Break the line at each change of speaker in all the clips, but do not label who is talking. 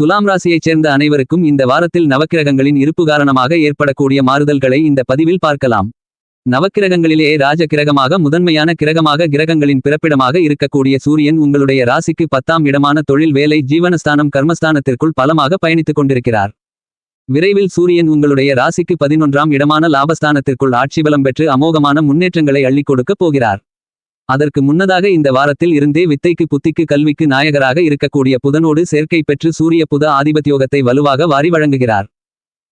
துலாம் ராசியைச் சேர்ந்த அனைவருக்கும் இந்த வாரத்தில் நவக்கிரகங்களின் இருப்பு காரணமாக ஏற்படக்கூடிய மாறுதல்களை இந்த பதிவில் பார்க்கலாம். நவக்கிரகங்களிலேயே ராஜ கிரகமாக முதன்மையான கிரகமாக கிரகங்களின் பிறப்பிடமாக இருக்கக்கூடிய சூரியன் உங்களுடைய ராசிக்கு பத்தாம் இடமான தொழில் வேலை ஜீவனஸ்தானம் கர்மஸ்தானத்திற்குள் பலமாக பயணித்துக் கொண்டிருக்கிறார். விரைவில் சூரியன் உங்களுடைய ராசிக்கு பதினொன்றாம் இடமான லாபஸ்தானத்திற்குள் ஆட்சி பலம் பெற்று அமோகமான முன்னேற்றங்களை அள்ளிக் கொடுக்கப் போகிறார். அதற்கு முன்னதாக இந்த வாரத்தில் இருந்தே வித்தைக்கு புத்திக்கு கல்விக்கு நாயகராக இருக்கக்கூடிய புதனோடு சேர்க்கை பெற்று சூரிய புத ஆதிபத்தியோகத்தை வலுவாக வாரி வழங்குகிறார்.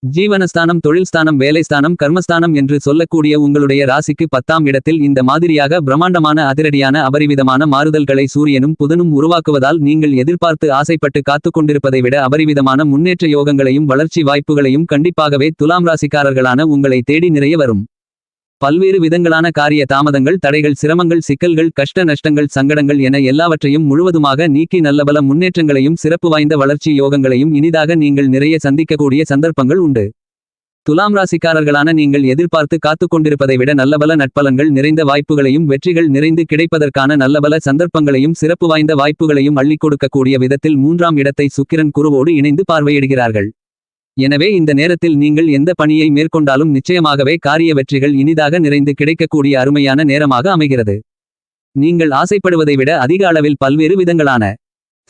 ஜீவனஸ்தானம் தொழில்ஸ்தானம் வேலைஸ்தானம் கர்மஸ்தானம் என்று சொல்லக்கூடிய உங்களுடைய ராசிக்கு பத்தாம் இடத்தில் இந்த மாதிரியாக பிரம்மாண்டமான அதிரடியான அபரிவிதமான மாறுதல்களை சூரியனும் புதனும் உருவாக்குவதால் நீங்கள் எதிர்பார்த்து ஆசைப்பட்டு காத்துக்கொண்டிருப்பதை விட அபரிவிதமான முன்னேற்ற யோகங்களையும் வளர்ச்சி வாய்ப்புகளையும் கண்டிப்பாகவே துலாம் ராசிக்காரர்களான உங்களை தேடி நிறைய வரும். பல்வேறு விதங்களான காரிய தாமதங்கள் தடைகள் சிரமங்கள் சிக்கல்கள் கஷ்ட நஷ்டங்கள் சங்கடங்கள் என எல்லாவற்றையும் முழுவதுமாக நீக்கி நல்லபல முன்னேற்றங்களையும் சிறப்பு வாய்ந்த வளர்ச்சி யோகங்களையும் இனிதாக நீங்கள் நிறைய சந்திக்கக்கூடிய சந்தர்ப்பங்கள் உண்டு. துலாம் ராசிக்காரர்களான நீங்கள் எதிர்பார்த்து காத்துக் கொண்டிருப்பதை விட நல்லபல நட்பலன்கள் நிறைந்த வாய்ப்புகளையும் வெற்றிகள் நிறைந்து கிடைப்பதற்கான நல்லபல சந்தர்ப்பங்களையும் சிறப்பு வாய்ந்த வாய்ப்புகளையும் அள்ளிக் கொடுக்கக்கூடிய விதத்தில் மூன்றாம் இடத்தை சுக்கிரன் குருவோடு இணைந்து பார்வையிடுகிறார்கள். எனவே இந்த நேரத்தில் நீங்கள் எந்த பணியை மேற்கொண்டாலும் நிச்சயமாகவே காரிய வெற்றிகள் இனிதாக நிறைந்து கிடைக்கக்கூடிய அருமையான நேரமாக அமைகிறது. நீங்கள் ஆசைப்படுவதை விட அதிக அளவில் பல்வேறு விதங்களான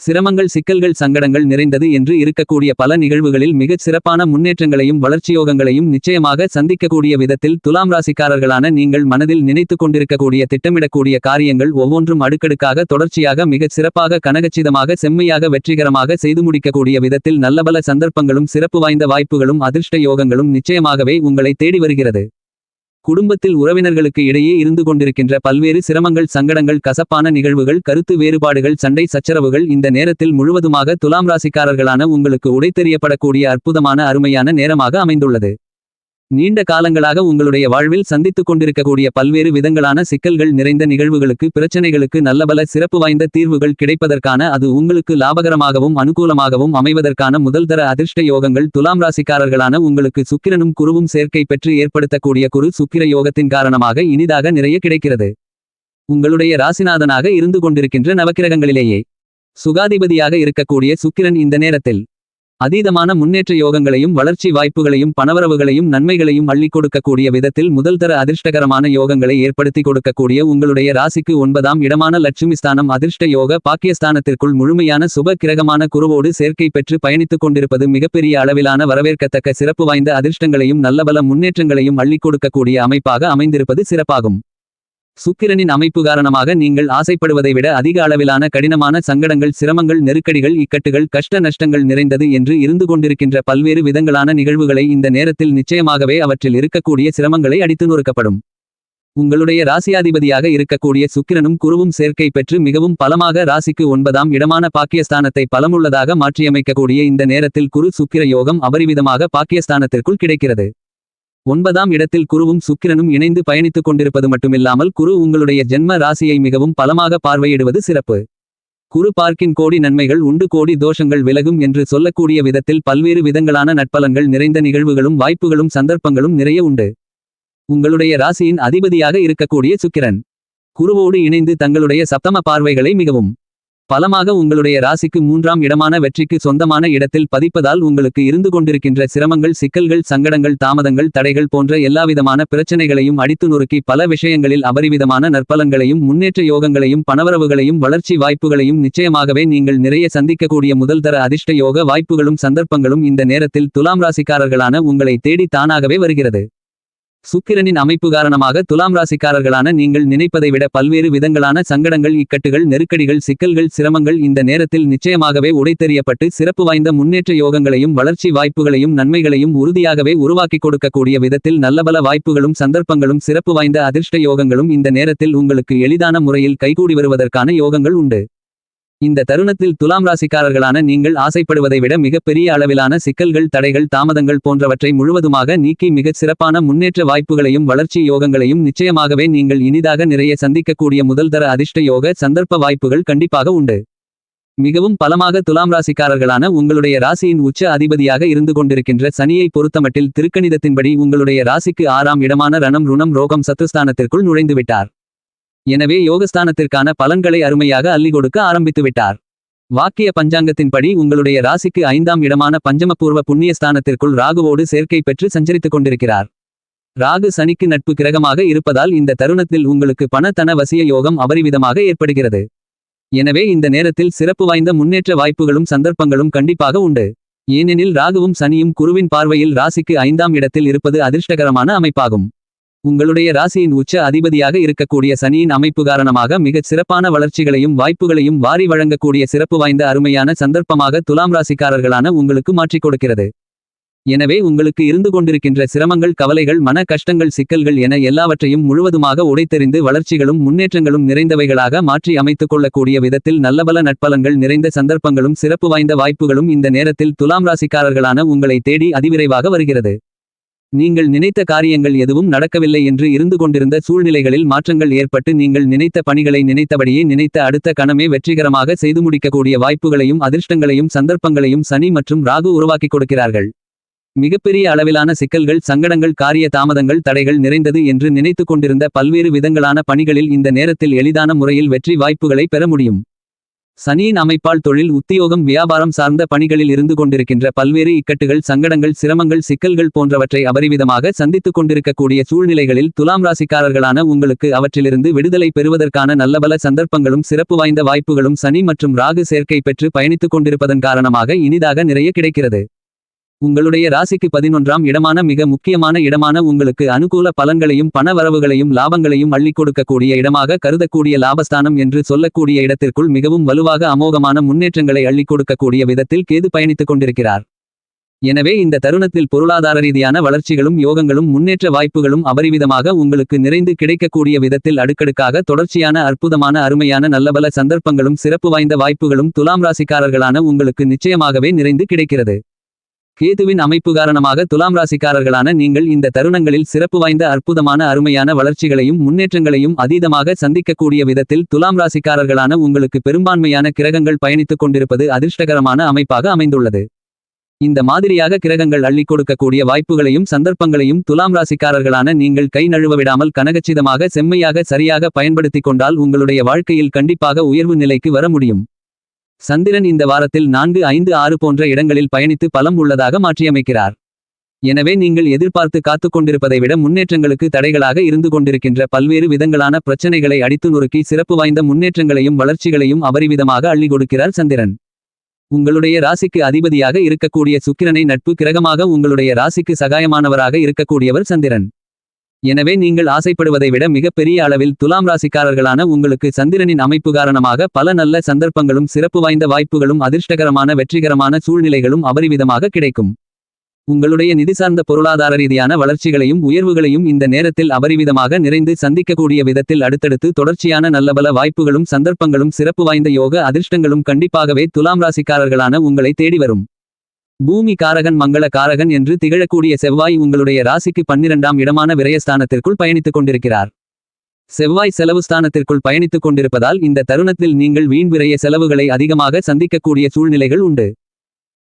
சிரமங்கள் சிக்கல்கள் சங்கடங்கள் நிறைந்தது என்று இருக்கக்கூடிய பல நிகழ்வுகளில் மிகச் சிறப்பான முன்னேற்றங்களையும் வளர்ச்சியோகங்களையும் நிச்சயமாக சந்திக்கக்கூடிய விதத்தில் துலாம் ராசிக்காரர்களான நீங்கள் மனதில் நினைத்துக் கொண்டிருக்கக்கூடிய திட்டமிடக்கூடிய காரியங்கள் ஒவ்வொன்றும் அடுக்கடுக்காக தொடர்ச்சியாக மிகச் சிறப்பாக கனகச்சிதமாக செம்மையாக வெற்றிகரமாக செய்து முடிக்கக்கூடிய விதத்தில் நல்லபல சந்தர்ப்பங்களும் சிறப்பு வாய்ந்த வாய்ப்புகளும் அதிர்ஷ்ட யோகங்களும் நிச்சயமாகவே உங்களை தேடி வருகிறது. குடும்பத்தில் உறவினர்களுக்கு இடையே இருந்து கொண்டிருக்கின்ற பல்வேறு சிரமங்கள் சங்கடங்கள் கசப்பான நிகழ்வுகள் கருத்து வேறுபாடுகள் சண்டை சச்சரவுகள் இந்த நேரத்தில் முழுவதுமாக துலாம் ராசிக்காரர்களான உங்களுக்கு உடைத்தெறியப்படக்கூடிய அற்புதமான அருமையான நேரமாக அமைந்துள்ளது. நீண்ட காலங்களாக உங்களுடைய வாழ்வில் சந்தித்துக் கொண்டிருக்கக்கூடிய பல்வேறு விதங்களான சிக்கல்கள் நிறைந்த நிகழ்வுகளுக்கு பிரச்சனைகளுக்கு நல்லபல சிறப்பு வாய்ந்த தீர்வுகள் கிடைப்பதற்கான அது உங்களுக்கு லாபகரமாகவும் அனுகூலமாகவும் அமைவதற்கான முதல்தர அதிர்ஷ்ட யோகங்கள் துலாம் ராசிக்காரர்களான உங்களுக்கு சுக்கிரனும் குருவும் சேர்க்கை பெற்று ஏற்படுத்தக்கூடிய குரு சுக்கிர யோகத்தின் காரணமாக இனிதாக நிறைய கிடைக்கிறது. உங்களுடைய ராசிநாதனாக இருந்து கொண்டிருக்கின்ற நவக்கிரகங்களிலேயே சுகாதிபதியாக இருக்கக்கூடிய சுக்கிரன் இந்த நேரத்தில் அதீதமான முன்னேற்ற யோகங்களையும் வளர்ச்சி வாய்ப்புகளையும் பணவரவுகளையும் நன்மைகளையும் அள்ளிக் கொடுக்கக்கூடிய விதத்தில் முதல்தர அதிர்ஷ்டகரமான யோகங்களை ஏற்படுத்தி கொடுக்கக்கூடிய உங்களுடைய ராசிக்கு ஒன்பதாம் இடமான லட்சுமி ஸ்தானம் அதிர்ஷ்ட யோக பாக்கியஸ்தானத்திற்குள் முழுமையான சுப கிரகமான குருவோடு சேர்க்கை பெற்று பயணித்துக் கொண்டிருப்பது மிகப்பெரிய அளவிலான வரவேற்கத்தக்க சிறப்பு வாய்ந்த அதிர்ஷ்டங்களையும் நல்லபல முன்னேற்றங்களையும் அள்ளிக் கொடுக்கக்கூடிய அமைப்பாக அமைந்திருப்பது சிறப்பாகும். சுக்கிரனின் அமைப்பு காரணமாக நீங்கள் ஆசைப்படுவதை விட அதிக அளவிலான கடினமான சங்கடங்கள் சிரமங்கள் நெருக்கடிகள் இக்கட்டுகள் கஷ்ட நஷ்டங்கள் நிறைந்தது என்று இருந்து கொண்டிருக்கின்ற பல்வேறு விதங்களான நிகழ்வுகளை இந்த நேரத்தில் நிச்சயமாகவே அவற்றில் இருக்கக்கூடிய சிரமங்களை அடித்து நொறுக்கப்படும். உங்களுடைய ராசியாதிபதியாக இருக்கக்கூடிய சுக்கிரனும் குருவும் சேர்க்கை பெற்று மிகவும் பலமாக ராசிக்கு ஒன்பதாம் இடமான பாக்கியஸ்தானத்தை பலமுள்ளதாக மாற்றியமைக்கக்கூடிய இந்த நேரத்தில் குரு சுக்கிர யோகம் அபரிவிதமாக பாக்கியஸ்தானத்திற்குள் கிடைக்கிறது. ஒன்பதாம் இடத்தில் குருவும் சுக்கிரனும் இணைந்து பயணித்துக் கொண்டிருப்பது மட்டுமில்லாமல் குரு உங்களுடைய ஜென்ம ராசியை மிகவும் பலமாக பார்வையிடுவது சிறப்பு. குரு பார்க்கின் கோடி நன்மைகள் உண்டு கோடி தோஷங்கள் விலகும் என்று சொல்லக்கூடிய விதத்தில் பல்வேறு விதங்களான நட்பலன்கள் நிறைந்த நிகழ்வுகளும் வாய்ப்புகளும் சந்தர்ப்பங்களும் நிறைய உண்டு. உங்களுடைய ராசியின் அதிபதியாக இருக்கக்கூடிய சுக்கிரன். குருவோடு இணைந்து தங்களுடைய சப்தம பார்வைகளை மிகவும் பலமாக உங்களுடைய ராசிக்கு மூன்றாம் இடமான வெற்றிக்கு சொந்தமான இடத்தில் பதிப்பதால் உங்களுக்கு இருந்து கொண்டிருக்கின்ற சிரமங்கள் சிக்கல்கள் சங்கடங்கள் தாமதங்கள் தடைகள் போன்ற எல்லாவிதமான பிரச்சனைகளையும் அடித்து நொறுக்கி பல விஷயங்களில் அபரிவிதமான நற்பலங்களையும் முன்னேற்ற யோகங்களையும் பணவரவுகளையும் வளர்ச்சி வாய்ப்புகளையும் நிச்சயமாகவே நீங்கள் நிறைய சந்திக்கக்கூடிய முதல்தர அதிர்ஷ்ட யோக வாய்ப்புகளும் சந்தர்ப்பங்களும் இந்த நேரத்தில் துலாம் ராசிக்காரர்களான உங்களை தேடி தானாகவே வருகிறது. சுக்கிரனின் அமைப்பு காரணமாக துலாம் ராசிக்காரர்களான நீங்கள் நினைப்பதை விட பல்வேறு விதங்களான சங்கடங்கள் இக்கட்டுகள் நெருக்கடிகள் சிக்கல்கள் சிரமங்கள் இந்த நேரத்தில் நிச்சயமாகவே உடைத்தெறியப்பட்டு சிறப்பு வாய்ந்த முன்னேற்ற யோகங்களையும் வளர்ச்சி வாய்ப்புகளையும் நன்மைகளையும் உறுதியாகவே உருவாக்கிக் கொடுக்கக்கூடிய விதத்தில் நல்லபல வாய்ப்புகளும் சந்தர்ப்பங்களும் சிறப்பு வாய்ந்த அதிர்ஷ்ட யோகங்களும் இந்த நேரத்தில் உங்களுக்கு எளிதான முறையில் கைகூடி வருவதற்கான யோகங்கள் உண்டு. இந்த தருணத்தில் துலாம் ராசிக்காரர்களான நீங்கள் ஆசைப்படுவதை விட மிகப்பெரிய அளவிலான சிக்கல்கள் தடைகள் தாமதங்கள் போன்றவற்றை முழுவதுமாக நீக்கி மிகச் சிறப்பான முன்னேற்ற வாய்ப்புகளையும் வளர்ச்சி யோகங்களையும் நிச்சயமாகவே நீங்கள் இனிதாக நிறைய சந்திக்கக்கூடிய முதல்தர அதிர்ஷ்ட யோக சந்தர்ப்ப வாய்ப்புகள் கண்டிப்பாக உண்டு. மிகவும் பலமாக துலாம் ராசிக்காரர்களான உங்களுடைய ராசியின் உச்ச அதிபதியாக இருந்து கொண்டிருக்கின்ற சனியை பொறுத்தமட்டில் திருக்கணிதத்தின்படி உங்களுடைய ராசிக்கு ஆறாம் இடமான ரணம் ருணம் ரோகம் சத்துஸ்தானத்திற்குள் நுழைந்துவிட்டார். எனவே யோகஸ்தானத்திற்கான பலன்களை அருமையாக அள்ளி கொடுக்க ஆரம்பித்து விட்டார். வாக்கிய பஞ்சாங்கத்தின்படி உங்களுடைய ராசிக்கு ஐந்தாம் இடமான பஞ்சமபூர்வ புண்ணியஸ்தானத்திற்குள் ராகுவோடு சேர்க்கை பெற்று சஞ்சரித்துக் கொண்டிருக்கிறார். ராகு சனிக்கு நட்பு கிரகமாக இருப்பதால் இந்த தருணத்தில் உங்களுக்கு பணத்தன வசிய யோகம் அபரிவிதமாக ஏற்படுகிறது. எனவே இந்த நேரத்தில் சிறப்பு வாய்ந்த முன்னேற்ற வாய்ப்புகளும் சந்தர்ப்பங்களும் கண்டிப்பாக உண்டு. ஏனெனில் ராகுவும் சனியும் குருவின் பார்வையில் ராசிக்கு ஐந்தாம் இடத்தில் இருப்பது அதிர்ஷ்டகரமான அமைப்பாகும். உங்களுடைய ராசியின் உச்ச அதிபதியாக இருக்கக்கூடிய சனியின் அமைப்பு காரணமாக மிகச் சிறப்பான வளர்ச்சிகளையும் வாய்ப்புகளையும் வாரி வழங்கக்கூடிய சிறப்பு வாய்ந்த அருமையான சந்தர்ப்பமாக துலாம் ராசிக்காரர்களான உங்களுக்கு மாற்றிக் கொடுக்கிறது. எனவே உங்களுக்கு இருந்து கொண்டிருக்கின்ற சிரமங்கள் கவலைகள் மன கஷ்டங்கள் சிக்கல்கள் என எல்லாவற்றையும் முழுவதுமாக உடைத்தெறிந்து வளர்ச்சிகளும் முன்னேற்றங்களும் நிறைந்தவைகளாக மாற்றி அமைத்துக் கொள்ளக்கூடிய விதத்தில் நல்லபல நட்பலங்கள் நிறைந்த சந்தர்ப்பங்களும் சிறப்பு வாய்ந்த வாய்ப்புகளும் இந்த நேரத்தில் துலாம் ராசிக்காரர்களான உங்களை தேடி அதிவிரைவாக வருகிறது. நீங்கள் நினைத்த காரியங்கள் எதுவும் நடக்கவில்லை என்று இருந்து கொண்டிருந்த சூழ்நிலைகளில் மாற்றங்கள் ஏற்பட்டு நீங்கள் நினைத்த பணிகளை நினைத்தபடியே நினைத்த அடுத்த கணமே வெற்றிகரமாக செய்து முடிக்கக்கூடிய வாய்ப்புகளையும் அதிர்ஷ்டங்களையும் சந்தர்ப்பங்களையும் சனி மற்றும் ராகு உருவாக்கிக் கொடுக்கிறார்கள். மிகப்பெரிய அளவிலான சிக்கல்கள் சங்கடங்கள் காரிய தாமதங்கள் தடைகள் நிறைந்தது என்று நினைத்து கொண்டிருந்த பல்வேறு விதங்களான பணிகளில் இந்த நேரத்தில் எளிதான முறையில் வெற்றி வாய்ப்புகளை பெற முடியும். சனியின் அமைப்பால் தொழில் உத்தியோகம் வியாபாரம் சார்ந்த பணிகளில் இருந்து கொண்டிருக்கின்ற பல்வேறு இக்கட்டுகள் சங்கடங்கள் சிரமங்கள் சிக்கல்கள் போன்றவற்றை அபரிவிதமாக சந்தித்துக் கொண்டிருக்கக்கூடிய சூழ்நிலைகளில் துலாம் ராசிக்காரர்களான உங்களுக்கு அவற்றிலிருந்து விடுதலை பெறுவதற்கான நல்லபல சந்தர்ப்பங்களும் சிறப்பு வாய்ந்த வாய்ப்புகளும் சனி மற்றும் ராகு சேர்க்கை பெற்று பயணித்துக் கொண்டிருப்பதன் காரணமாக இனிதாக நிறைய கிடைக்கிறது. உங்களுடைய ராசிக்கு பதினொன்றாம் இடமான மிக முக்கியமான இடமான உங்களுக்கு அனுகூல பலன்களையும் பண வரவுகளையும் லாபங்களையும் அள்ளி கொடுக்கக்கூடிய இடமாக கருதக்கூடிய லாபஸ்தானம் என்று சொல்லக்கூடிய இடத்திற்குள் மிகவும் வலுவாக அமோகமான முன்னேற்றங்களை அள்ளி கொடுக்கக்கூடிய விதத்தில் கேது பயணித்துக் கொண்டிருக்கிறார். எனவே இந்த தருணத்தில் பொருளாதார ரீதியான வளர்ச்சிகளும் யோகங்களும் முன்னேற்ற வாய்ப்புகளும் அபரிவிதமாக உங்களுக்கு நிறைந்து கிடைக்கக்கூடிய விதத்தில் அடுக்கடுக்காக தொடர்ச்சியான அற்புதமான அருமையான நல்லபல சந்தர்ப்பங்களும் சிறப்பு வாய்ந்த வாய்ப்புகளும் துலாம் ராசிக்காரர்களான உங்களுக்கு நிச்சயமாகவே நிறைந்து கிடைக்கிறது. கேதுவின் அமைப்பு காரணமாக துலாம் ராசிக்காரர்களான நீங்கள் இந்த தருணங்களில் சிறப்பு வாய்ந்த அற்புதமான அருமையான வளர்ச்சிகளையும் முன்னேற்றங்களையும் அதீதமாக சந்திக்கக்கூடிய விதத்தில் துலாம் ராசிக்காரர்களான உங்களுக்கு பெரும்பான்மையான கிரகங்கள் பயணித்துக் கொண்டிருப்பது அதிர்ஷ்டகரமான அமைப்பாக அமைந்துள்ளது. இந்த மாதிரியாக கிரகங்கள் அள்ளிக் கொடுக்கக்கூடிய வாய்ப்புகளையும் சந்தர்ப்பங்களையும் துலாம் ராசிக்காரர்களான நீங்கள் கை நழுவ விடாமல் கனகச்சிதமாக செம்மையாக சரியாக பயன்படுத்திக் கொண்டால் உங்களுடைய வாழ்க்கையில் கண்டிப்பாக உயர்வு நிலைக்கு வர முடியும். சந்திரன் இந்த வாரத்தில் நான்கு ஐந்து ஆறு போன்ற இடங்களில் பயணித்து பலம் உள்ளதாக மாற்றியமைக்கிறார். எனவே நீங்கள் எதிர்பார்த்து காத்துக் கொண்டிருப்பதை விட முன்னேற்றங்களுக்கு தடைகளாக இருந்து கொண்டிருக்கின்ற பல்வேறு விதங்களான பிரச்சனைகளை அடித்து நொறுக்கி சிறப்பு வாய்ந்த முன்னேற்றங்களையும் வளர்ச்சிகளையும் அபரிவிதமாக அள்ளி கொடுக்கிறார் சந்திரன். உங்களுடைய ராசிக்கு அதிபதியாக இருக்கக்கூடிய சுக்கிரனை நட்பு கிரகமாக உங்களுடைய ராசிக்கு சகாயமானவராக இருக்கக்கூடியவர் சந்திரன். எனவே நீங்கள் ஆசைப்படுவதை விட மிகப்பெரிய அளவில் துலாம் ராசிக்காரர்களான உங்களுக்கு சந்திரனின் அமைப்பு காரணமாக பல நல்ல சந்தர்ப்பங்களும் சிறப்பு வாய்ந்த வாய்ப்புகளும் அதிர்ஷ்டகரமான வெற்றிகரமான சூழ்நிலைகளும் அபரிவிதமாக கிடைக்கும். உங்களுடைய நிதி சார்ந்த பொருளாதார ரீதியான வளர்ச்சிகளையும் உயர்வுகளையும் இந்த நேரத்தில் அபரிவிதமாக நிறைந்து சந்திக்கக்கூடிய விதத்தில் அடுத்தடுத்து தொடர்ச்சியான நல்லபல வாய்ப்புகளும் சந்தர்ப்பங்களும் சிறப்பு வாய்ந்த யோக அதிர்ஷ்டங்களும் கண்டிப்பாகவே துலாம் ராசிக்காரர்களான உங்களை தேடி வரும். பூமி காரகன் மங்கள காரகன் என்று திகழக்கூடிய செவ்வாய் உங்களுடைய ராசிக்கு பன்னிரண்டாம் இடமான விரயஸ்தானத்திற்குள் பயணித்துக் கொண்டிருக்கிறார். செவ்வாய் செலவு ஸ்தானத்திற்குள் பயணித்துக் கொண்டிருப்பதால் இந்த தருணத்தில் நீங்கள் வீண் விரய செலவுகளை அதிகமாக சந்திக்கக்கூடிய சூழ்நிலைகள் உண்டு.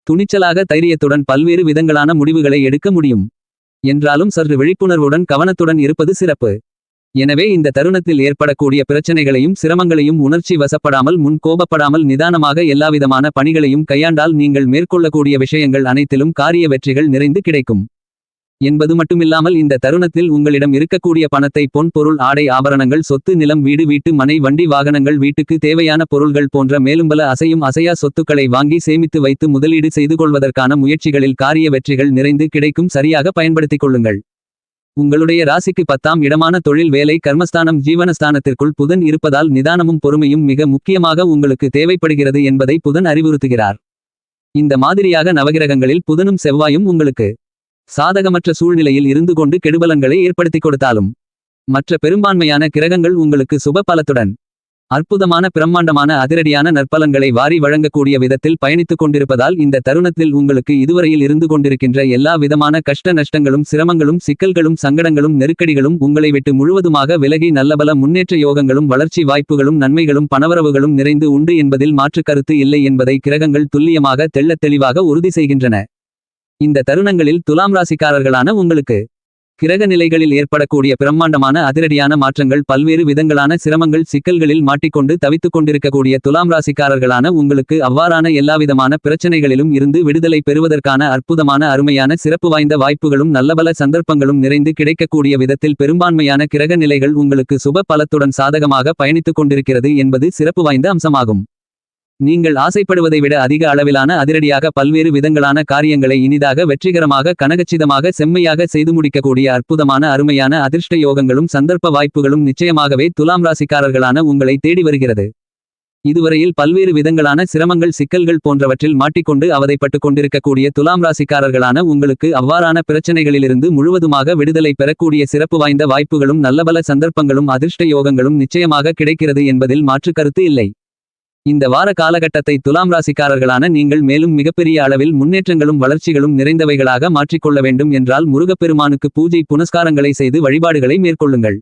துணிச்சலாக தைரியத்துடன் பல்வேறு விதங்களான முடிவுகளை எடுக்க முடியும். என்றாலும் சற்று விழிப்புணர்வுடன் கவனத்துடன் இருப்பது சிறப்பு. எனவே இந்த தருணத்தில் ஏற்படக்கூடிய பிரச்சனைகளையும் சிரமங்களையும் உணர்ச்சி வசப்படாமல் முன் கோபப்படாமல் நிதானமாக எல்லாவிதமான பணிகளையும் கையாண்டால் நீங்கள் மேற்கொள்ளக்கூடிய விஷயங்கள் அனைத்திலும் காரிய வெற்றிகள் நிறைந்து கிடைக்கும். என்பது மட்டுமில்லாமல் இந்த தருணத்தில் உங்களிடம் இருக்கக்கூடிய பணத்தை பொன் பொருள் ஆடை ஆபரணங்கள் சொத்து நிலம் வீடு வீட்டு மனை வண்டி வாகனங்கள் வீட்டுக்கு தேவையான பொருள்கள் போன்ற மேலும்பல அசையும் அசையா சொத்துக்களை வாங்கி சேமித்து வைத்து முதலீடு செய்து கொள்வதற்கான முயற்சிகளில் காரிய வெற்றிகள் நிறைந்து கிடைக்கும் சரியாக பயன்படுத்திக் கொள்ளுங்கள். உங்களுடைய ராசிக்கு பத்தாம் இடமான தொழில் வேலை கர்மஸ்தானம் ஜீவனஸ்தானத்திற்குள் புதன் இருப்பதால் நிதானமும் பொறுமையும் மிக முக்கியமாக உங்களுக்கு தேவைப்படுகிறது என்பதை புதன் அறிவுறுத்துகிறார். இந்த மாதிரியாக நவகிரகங்களில் புதனும் செவ்வாயும் உங்களுக்கு சாதகமற்ற சூழ்நிலையில் இருந்து கொண்டு கெடுபலங்களை ஏற்படுத்திக் கொடுத்தாலும் மற்ற பெரும்பான்மையான கிரகங்கள் உங்களுக்கு சுப பலத்துடன் அற்புதமான பிரம்மாண்டமான அதிரடியான நற்பலன்களை வாரி வழங்கக்கூடிய விதத்தில் பயணித்துக் கொண்டிருப்பதால் இந்த தருணத்தில் உங்களுக்கு இதுவரையில் இருந்து கொண்டிருக்கின்ற எல்லா விதமான கஷ்ட நஷ்டங்களும் சிரமங்களும் சிக்கல்களும் சங்கடங்களும் நெருக்கடிகளும் உங்களை விட்டு முழுவதுமாக விலகி நல்லபல முன்னேற்ற யோகங்களும் வளர்ச்சி வாய்ப்புகளும் நன்மைகளும் பணவரவுகளும் நிறைந்து உண்டு என்பதில் மாற்றுக் கருத்து இல்லை என்பதை கிரகங்கள் துல்லியமாக தெள்ளத் தெளிவாக உறுதி செய்கின்றன. இந்த தருணங்களில் துலாம் ராசிக்காரர்களான உங்களுக்கு கிரக நிலைகளில் ஏற்படக்கூடிய பிரம்மாண்டமான அதிரடியான மாற்றங்கள் பல்வேறு விதங்களான சிரமங்கள் சிக்கல்களில் மாட்டிக்கொண்டு தவித்துக் கொண்டிருக்கக்கூடிய துலாம் ராசிக்காரர்களான உங்களுக்கு அவ்வாறான எல்லாவிதமான பிரச்சனைகளிலும் இருந்து விடுதலை பெறுவதற்கான அற்புதமான அருமையான சிறப்பு வாய்ந்த வாய்ப்புகளும் நல்லபல சந்தர்ப்பங்களும் நிறைந்து கிடைக்கக்கூடிய விதத்தில் பெரும்பான்மையான கிரக நிலைகள் உங்களுக்கு சுப பலத்துடன் சாதகமாக பயணித்துக் கொண்டிருக்கிறது என்பது சிறப்பு வாய்ந்த அம்சமாகும். நீங்கள் ஆசைப்படுவதை விட அதிக அளவிலான அதிரடியாக பல்வேறு விதங்களான காரியங்களை இனிதாக வெற்றிகரமாக கனகச்சிதமாக செம்மையாக செய்து முடிக்கக்கூடிய அற்புதமான அருமையான அதிர்ஷ்ட யோகங்களும் சந்தர்ப்ப வாய்ப்புகளும் நிச்சயமாகவே துலாம் ராசிக்காரர்களான உங்களை தேடி வருகிறது. இதுவரையில் பல்வேறு விதங்களான சிரமங்கள் சிக்கல்கள் போன்றவற்றில் மாட்டிக்கொண்டு அவதைப்பட்டு கொண்டிருக்கக்கூடிய துலாம் ராசிக்காரர்களான உங்களுக்கு அவ்வாறான பிரச்சனைகளிலிருந்து முழுவதுமாக விடுதலை பெறக்கூடிய சிறப்பு வாய்ந்த வாய்ப்புகளும் நல்லபல சந்தர்ப்பங்களும் அதிர்ஷ்ட யோகங்களும் நிச்சயமாக கிடைக்கிறது என்பதில் மாற்று கருத்து இல்லை. இந்த வார காலகட்டத்தை துலாம் ராசிக்காரர்களான நீங்கள் மேலும் மிகப்பெரிய அளவில் முன்னேற்றங்களும் வளர்ச்சிகளும் நிறைந்தவைகளாக மாற்றிக்கொள்ள வேண்டும் என்றால் முருகப்பெருமானுக்கு பூஜை புனஸ்காரங்களை செய்து வழிபாடுகளை மேற்கொள்ளுங்கள்.